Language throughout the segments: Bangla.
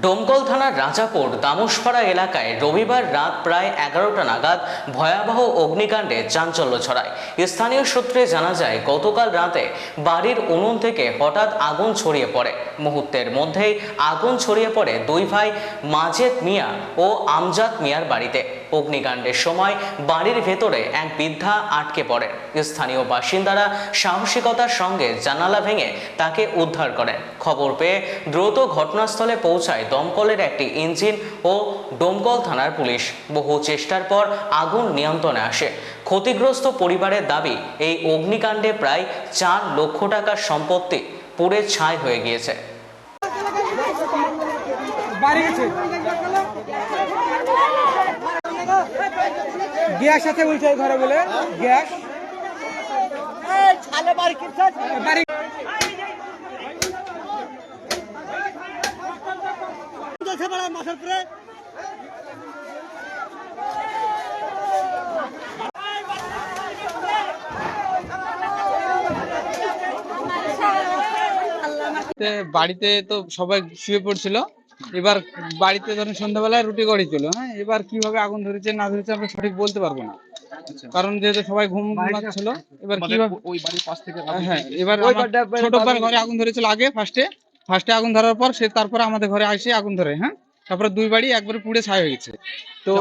ডোমকল থানার রাজাপুর দামোশপাড়া এলাকায় রবিবার রাত প্রায় এগারোটা নাগাদ ভয়াবহ অগ্নিকাণ্ডে চাঞ্চল্য ছড়ায়। স্থানীয় সূত্রে জানা যায়, গতকাল রাতে বাড়ির উনুন থেকে হঠাৎ আগুন ছড়িয়ে পড়ে। মুহূর্তের মধ্যেই আগুন ছড়িয়ে পড়ে দুই ভাই মাজেদ মিয়া ও আমজাদ মিয়ার বাড়িতে। অগ্নিকাণ্ডের সময় বাড়ির ভেতরে এক বৃদ্ধা আটকে পড়ে। স্থানীয় বাসিন্দারা সাহসিকতার সঙ্গে জানালা ভেঙে তাকে উদ্ধার করেন। খবর পেয়ে দ্রুত ঘটনাস্থলে পৌঁছায় দমকলের একটি ইঞ্জিন ও ডোমকল থানার পুলিশ বহু চেষ্টার পর আগুন নিয়ন্ত্রণে আসে। ক্ষতিগ্রস্ত পরিবারের দাবি এই অগ্নিকাণ্ডে প্রায় চার লক্ষ টাকার সম্পত্তি পুড়ে ছাই হয়ে গিয়েছে। গ্যাস আছে বলছে ঘরে বলে গ্যাস। বাড়ি তে বাড়িতে তো সবাই শুয়ে পড়ছিল। এবার বাড়িতে ধরেন সন্ধ্যাবেলায় রুটি করেছিল হ্যাঁ? এবার কীভাবে আগুন ধরেছে না ধরেছে আমরা সঠিক বলতে পারব না। কারণ যেহেতু সবাই ঘুম ছিল এবার কীভাবে ওই বাড়ির পাশ থেকে হ্যাঁ এবার আমার ছোট ঘরে আগুন ধরেছিল আগে ফার্স্টে ফার্স্টে আগুন ধরার পর সে তারপরে আমাদের ঘরে আসে আগুন ধরে হ্যাঁ? তারপরে দুই বাড়ি একবারে পুড়ে ছাই হয়ে গেছে। তো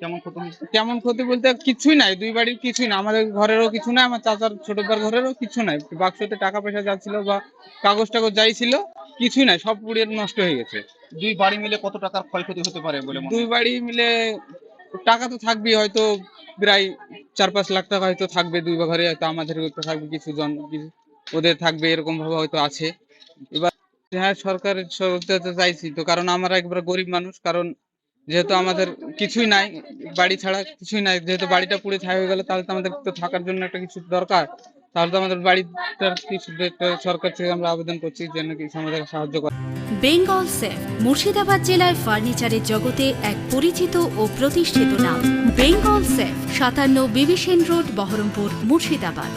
কেমন ক্ষতি কেমন ক্ষতি বলতে কিছুই নাই দুই বাড়ির কিছুই না আমাদের ঘরেরও কিছু নাই আমার চাচার ছোট ভাইয়ের ঘরেরও কিছু নাই। বাক্সতে টাকা পয়সা যাচ্ছিল বা কাগজ টাগজ যাই ছিল কিছুই নাই সব পুড়ে নষ্ট হয়ে গেছে। দুই বাড়ি মিলে কত টাকার ক্ষয়ক্ষতি হতে পারে বলে দুই বাড়ি মিলে টাকা তো থাকবেই হয়তো প্রায় চার পাঁচ লাখ টাকা হয়তো থাকবে দুই ঘরে হয়তো আমাদের থাকবে কিছু জন ওদের থাকবে এরকম ভাবে হয়তো আছে। এবার হ্যাঁ সরকারের সহযোগিতা চাইছি তো, কারণ আমরা একবার গরিব মানুষ, কারণ যেহেতু আমাদের কিছুই নাই, বাড়ি ছাড়া কিছুই নাই, যেহেতু বাড়িটা পুড়ে ছাই হয়ে গেল, তাহলে তো আমাদের তো থাকার জন্য একটা কিছু দরকার। তাহলে তো আমাদের বাড়িটার কিছু সরকার থেকে আমরা আবেদন করছি, যেন কিছু আমাদের সাহায্য করে। বেঙ্গল সেফ মুর্শিদাবাদ জেলায় ফার্নিচারের জগতে এক পরিচিত ও প্রতিষ্ঠিত নাম। বেঙ্গল সেফ সাতান্ন বিবিসেন রোড, বহরমপুর, মুর্শিদাবাদ।